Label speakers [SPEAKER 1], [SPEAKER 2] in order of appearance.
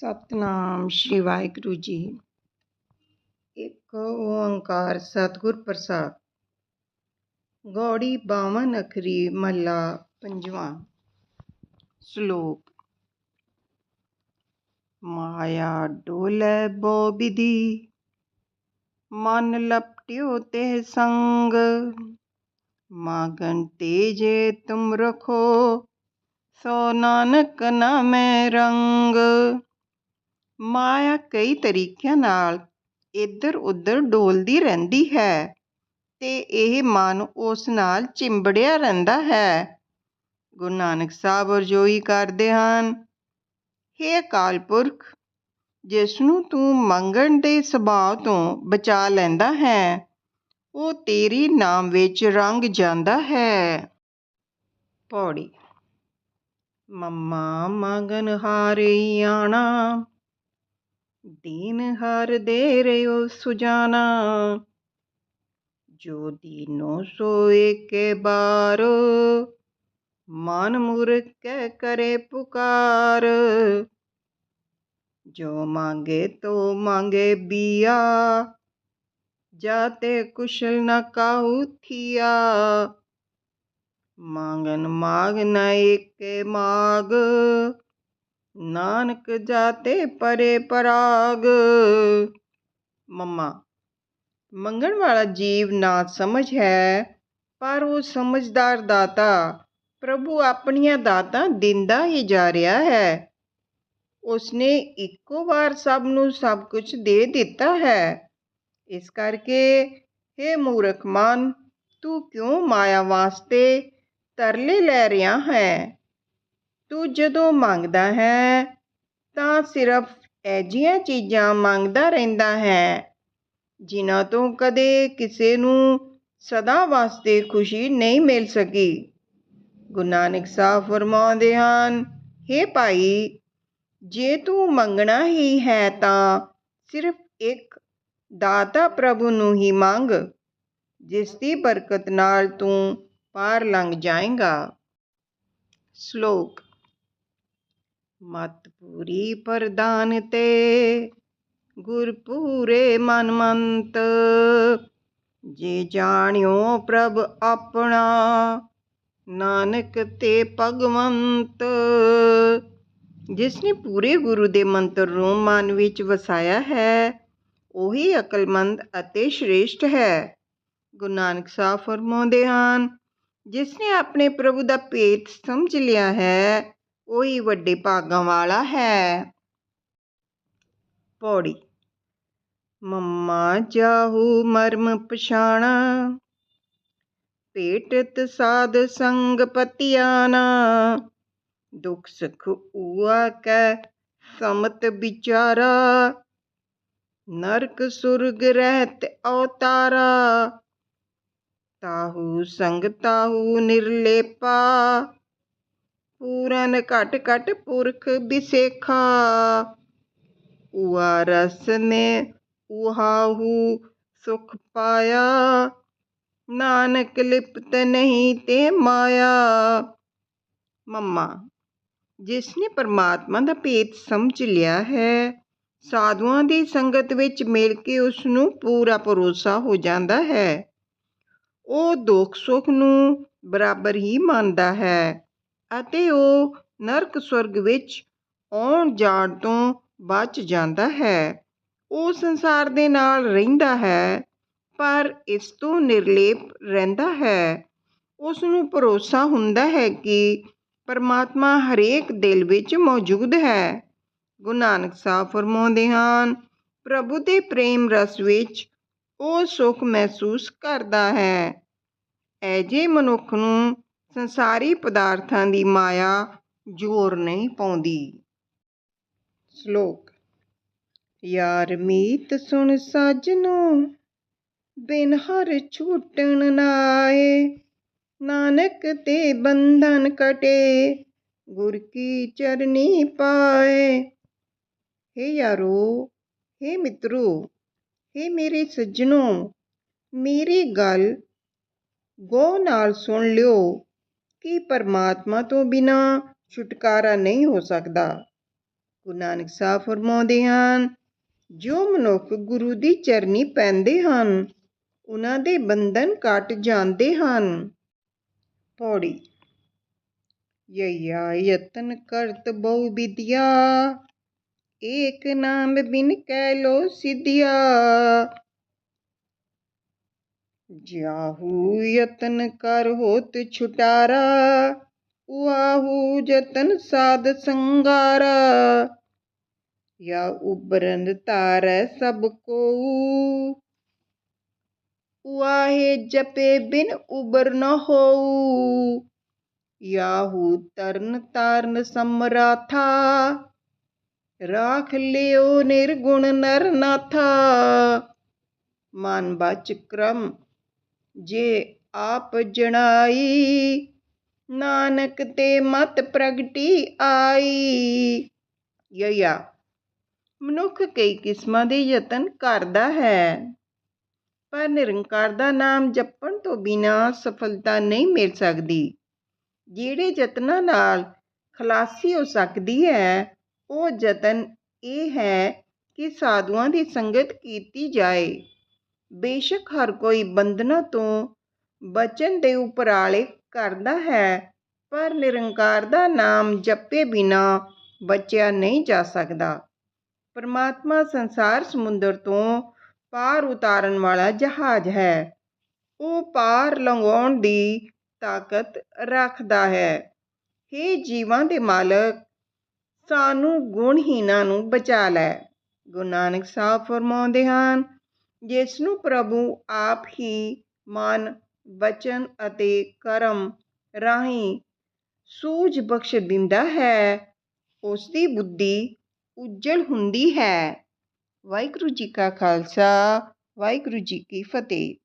[SPEAKER 1] ਸਤਨਾਮ ਸ਼੍ਰੀ ਵਾਹਿਗੁਰੂ ਜੀ। ਇੱਕ ਓੰਕਾਰ ਸਤਿਗੁਰ ਪ੍ਰਸਾਦ। ਗੌੜੀ ਬਾਵਨ ਅਖਰੀ ਮੱਲਾ ਪੰਜਵਾਂ। ਸ਼ਲੋਕ ਮਾਇਆ ਡੋਲੇ ਬੋ ਬਿਧੀ। ਮਨ ਲਪਟਿਓ ਤੇ ਸੰਗ। ਮਾਗਨ ਤੇਜੇ ਤੁਮ ਰਖੋ। ਸੋ ਨਾਨਕ ਨਾਮੇ ਰੰਗ। ਮਾਇਆ ਕਈ ਤਰੀਕਿਆਂ ਨਾਲ ਇੱਧਰ ਉੱਧਰ ਡੋਲਦੀ ਰਹਿੰਦੀ ਹੈ ਤੇ ਇਹ ਮਨ ਉਸ ਨਾਲ ਚਿੰਬੜਿਆ ਰਹਿੰਦਾ ਹੈ। ਗੁਰੂ ਨਾਨਕ ਸਾਹਿਬ ਅਰਜ਼ੋਈ ਕਰਦੇ ਹਨ, ਹੇ ਅਕਾਲ ਪੁਰਖ ਜਿਸ ਨੂੰ ਤੂੰ ਮੰਗਣ ਦੇ ਸੁਭਾਅ ਤੋਂ ਬਚਾ ਲੈਂਦਾ ਹੈ, ਉਹ ਤੇਰੀ ਨਾਮ ਵਿੱਚ ਰੰਗ ਜਾਂਦਾ ਹੈ। ਪੌੜੀ। ਮੰਮਾ ਮੰਗਨ ਹਾਰੇ ਆਣਾ ਦੀਨ ਹਰ ਦੇ ਰਿਓ ਸੁਜਾਨਾ। ਜੋ ਦੀਨੋ ਸੋਏ ਕੇ ਬਾਰ, ਮਨ ਮੁਰਖ ਕੇ ਕਰੇ ਪੁਕਾਰ। ਜੋ ਮੰਗੇ ਤੋ ਮੰਗੇ ਬੀਆ, ਜਾਤੇ ਕੁਸ਼ਲ ਨ ਕਾਹੂ ਥੀਆ। ਮੰਗਨ ਮਾਗ ਨ ਏਕੇ ਮਾਗ ਨਾਨਕ ਜਾਤੇ ਪਰੇ ਪਰਾਗ। ਮੰਮਾ, ਮੰਗਣ ਵਾਲਾ ਜੀਵ ਨਾ ਸਮਝ ਹੈ, ਪਰ ਉਹ ਸਮਝਦਾਰ ਦਾਤਾ, ਪ੍ਰਭੂ ਆਪਣੀਆਂ ਦਾਤਾਂ ਦਿੰਦਾ ਹੀ ਜਾ ਰਿਹਾ ਹੈ। ਉਸਨੇ ਇੱਕੋ ਵਾਰ ਸਭ ਨੂੰ ਸਭ ਕੁਝ ਦੇ ਦਿੱਤਾ ਹੈ। ਇਸ ਕਰਕੇ हे ਮੂਰਖ ਮਨ, ਤੂੰ ਕਿਉਂ ਮਾਇਆ ਵਾਸਤੇ ਤਰਲੇ ਲੈ ਰਿਹਾ ਹੈ? ਤੂੰ ਜਦੋਂ ਮੰਗਦਾ ਹੈ, ਤਾਂ ਸਿਰਫ ਐਜੀਆਂ ਚੀਜ਼ਾਂ ਮੰਗਦਾ ਰਹਿੰਦਾ ਹੈ, ਜਿਨ੍ਹਾਂ ਤੋਂ ਕਦੇ ਕਿਸੇ ਨੂੰ ਸਦਾ ਵਾਸਤੇ ਖੁਸ਼ੀ ਨਹੀਂ ਮਿਲ ਸਕੀ। ਗੁਰੂ ਨਾਨਕ ਸਾਹਿਬ ਫਰਮਾਉਂਦੇ ਹਨ हे ਭਾਈ, ਜੇ ਤੂੰ ਮੰਗਣਾ ਹੀ ਹੈ, ਤਾਂ ਸਿਰਫ ਇੱਕ ਦਾਤਾ ਪ੍ਰਭੂ ਨੂੰ ਹੀ ਮੰਗ, ਜਿਸ ਦੀ ਬਰਕਤ ਨਾਲ ਤੂੰ ਪਾਰ ਲੰਘ ਜਾਏਗਾ। ਸ਼ਲੋਕ ਮਤ ਪੂਰੀ ਪ੍ਰਦਾਨ ਤੇ ਗੁਰ ਪੂਰੇ ਮਨ ਮੰਤ ਜੇ ਜਾਣਿਓ ਪ੍ਰਭ ਆਪਣਾ, ਨਾਨਕ ਤੇ ਭਗਵੰਤ। ਜਿਸ ਨੇ ਪੂਰੇ ਗੁਰੂ ਦੇ ਮੰਤਰ ਨੂੰ ਮਨ ਵਿੱਚ ਵਸਾਇਆ ਹੈ, ਉਹੀ ਅਕਲਮੰਦ ਅਤੇ ਸ਼੍ਰੇਸ਼ਟ ਹੈ। ਗੁਰੂ ਨਾਨਕ ਸਾਹਿਬ ਫਰਮਾਉਂਦੇ ਹਨ ਜਿਸ ਨੇ ਆਪਣੇ ਪ੍ਰਭੂ ਦਾ ਭੇਤ ਸਮਝ ਲਿਆ ਹੈ ਕੋਈ ਵੱਡੇ ਭਾਗਾਂ ਵਾਲਾ ਹੈ। ਪੌੜੀ। ਮੰਮਾ ਜਾਹੂ ਮਰਮ ਪਛਾਣਾ। ਭੇਟਤ ਸਾਧ ਸੰਗ ਪਤਿਆਨਾ ਦੁਖ ਸੁਖ ਉਆ ਕੈ ਸਮਤ ਵਿਚਾਰਾ। ਨਰਕ ਸੁਰਗ ਰਹਿਤ ਅਵਤਾਰਾ ਤਾਹੂ ਸੰਗ ਤਾਹੂ ਨਿਰਲੇਪਾ। ਪੂਰਨ ਘਟ ਘਟ ਪੁਰਖ ਬਿਸੇਖਾ ਉਆ ਰਸ ਨੇ ਉਹਾਹੂ ਸੁਖ ਪਾਇਆ। ਨਾਨਕ ਲਿਪਤ ਨਹੀਂ ਤੇ ਮਾਇਆ। ਮੰਮਾ, ਜਿਸ ਨੇ ਪਰਮਾਤਮਾ ਦਾ ਭੇਤ ਸਮਝ ਲਿਆ ਹੈ, ਸਾਧੂਆਂ ਦੀ ਸੰਗਤ ਵਿੱਚ ਮਿਲ ਕੇ ਉਸ ਨੂੰ ਪੂਰਾ ਭਰੋਸਾ ਹੋ ਜਾਂਦਾ ਹੈ। ਉਹ ਦੁੱਖ ਸੁੱਖ ਨੂੰ ਬਰਾਬਰ ਹੀ ਮੰਨਦਾ ਹੈ। ਅਤੇ ਉਹ ਨਰਕ ਸਵਰਗ ਵਿੱਚ ਆਉਣ ਜਾਣ ਤੋਂ ਬਚ ਜਾਂਦਾ ਹੈ। ਉਹ ਸੰਸਾਰ ਦੇ ਨਾਲ ਰਹਿੰਦਾ ਹੈ, ਪਰ ਇਸ ਤੋਂ ਨਿਰਲੇਪ ਰਹਿੰਦਾ ਹੈ। ਉਸ ਨੂੰ ਭਰੋਸਾ ਹੁੰਦਾ ਹੈ ਕਿ ਪਰਮਾਤਮਾ ਹਰੇਕ ਦਿਲ ਵਿੱਚ ਮੌਜੂਦ ਹੈ। ਗੁਰੂ ਨਾਨਕ ਸਾਹਿਬ ਫਰਮਾਉਂਦੇ ਹਨ, ਪ੍ਰਭੂ ਦੇ ਪ੍ਰੇਮ ਰਸ ਵਿੱਚ ਉਹ ਸੁੱਖ ਮਹਿਸੂਸ ਕਰਦਾ ਹੈ। ਐਜੇ ਮਨੁੱਖ ਨੂੰ ਸੰਸਾਰੀ ਪਦਾਰਥਾਂ ਦੀ ਮਾਇਆ ਜ਼ੋਰ ਨਹੀਂ ਪਾਉਂਦੀ। ਸ਼ਲੋਕ, ਯਾਰ ਮੀਤ ਸੁਣ ਸਾਜਨੋ, ਬਿਨ ਹਰ ਛੂਟਣ ਨਾਏ ਨਾਨਕ ਤੇ ਬੰਧਨ ਕਟੇ, ਗੁਰ ਕੀ ਚਰਨੀ ਪਾਏ। ਹੇ ਯਾਰੋ, ਹੇ ਮਿੱਤਰੋ, ਹੇ ਮੇਰੇ ਸੱਜਣੋ, ਮੇਰੀ ਗੱਲ ਗੋ ਨਾਲ ਸੁਣ ਲਿਓ। ਕਿ ਪਰਮਾਤਮਾ ਤੋਂ ਬਿਨਾਂ ਛੁਟਕਾਰਾ ਨਹੀਂ ਹੋ ਸਕਦਾ। ਗੁਰੂ ਨਾਨਕ ਸਾਹਿਬ ਫਰਮਾਉਂਦੇ ਹਨ, ਜੋ ਮਨੁੱਖ ਗੁਰੂ ਦੀ ਚਰਨੀ ਪੈਂਦੇ ਹਨ, ਉਹਨਾਂ ਦੇ ਬੰਧਨ ਕੱਟ ਜਾਂਦੇ ਹਨ। ਪੌੜੀ ਯਯਾ ਯਤਨ ਕਰਤ ਬਹੁ ਵਿਦਿਆ, ਏਕ ਨਾਮ ਬਿਨ ਕੈ ਲੋ ਸਿਧਿਆ। ਜਾਹੂ ਯਤਨ ਕਰ ਹੋਤ ਛੁਟਾਰਾ ਉਆਹੂ ਜਤਨ ਸਾਧ ਸੰਗਾਰਾ। ਯਾ ਉਬਰਨ ਤਾਰੈ ਸਭ ਕੋ ਉਆਹੇ ਜਪੇ ਬਿਨ ਉਬਰ ਨ ਹੋਊ। ਯਾਹੂ ਤਰਨ ਤਾਰਨ ਸਮਰਾਥਾ, ਰਾਖ ਲਿਓ ਨਿਰਗੁਣ ਨਰ ਨਾਥਾ। ਮਨ ਬਚ ਕ੍ਰਮ ਜੇ ਆਪ ਜਣਾਈ, ਨਾਨਕ ਤੇ ਮਤ ਪ੍ਰਗਟੀ ਆਈ। ਯਯਾ, ਮਨੁੱਖ ਕਈ ਕਿਸਮਾਂ ਦੇ ਯਤਨ ਕਰਦਾ ਹੈ, ਪਰ ਨਿਰੰਕਾਰ ਦਾ ਨਾਮ ਜਪਣ ਤੋਂ ਬਿਨਾਂ ਸਫਲਤਾ ਨਹੀਂ ਮਿਲ ਸਕਦੀ। ਜਿਹੜੇ ਯਤਨਾਂ ਨਾਲ ਖਲਾਸੀ ਹੋ ਸਕਦੀ ਹੈ, ਉਹ ਯਤਨ ਇਹ ਹੈ ਕਿ ਸਾਧੂਆਂ ਦੀ ਸੰਗਤ ਕੀਤੀ ਜਾਏ। ਬੇਸ਼ੱਕ ਹਰ ਕੋਈ ਬੰਧਨਾਂ ਤੋਂ ਬਚਣ ਦੇ ਉਪਰਾਲੇ ਕਰਦਾ ਹੈ, ਪਰ ਨਿਰੰਕਾਰ ਦਾ ਨਾਮ ਜਪੇ ਬਿਨਾ ਬਚਿਆ ਨਹੀਂ ਜਾ ਸਕਦਾ। ਪਰਮਾਤਮਾ ਸੰਸਾਰ ਸਮੁੰਦਰ ਤੋਂ ਪਾਰ ਉਤਾਰਨ ਵਾਲਾ ਜਹਾਜ਼ ਹੈ। ਉਹ ਪਾਰ ਲੰਘਾਉਣ ਦੀ ਤਾਕਤ ਰੱਖਦਾ ਹੈ। ਹੇ ਜੀਵਾਂ ਦੇ ਮਾਲਕ, ਸਾਨੂੰ ਗੁਣਹੀਨਾਂ ਨੂੰ ਬਚਾ ਲੈ। ਗੁਰੂ ਨਾਨਕ ਸਾਹਿਬ ਫਰਮਾਉਂਦੇ ਹਨ ਜਿਸ ਨੂੰ ਪ੍ਰਭੂ ਆਪ ਹੀ ਮਨ, ਵਚਨ ਅਤੇ ਕਰਮ ਰਾਹੀਂ ਸੂਝ ਬਖਸ਼ ਦਿੰਦਾ ਹੈ ਉਸ ਦੀ ਬੁੱਧੀ ਉਜਲ ਹੁੰਦੀ ਹੈ। ਵਾਹਿਗੁਰੂ ਜੀ ਕਾ ਖਾਲਸਾ, ਵਾਹਿਗੁਰੂ ਜੀ ਕੀ ਫਤਿਹ।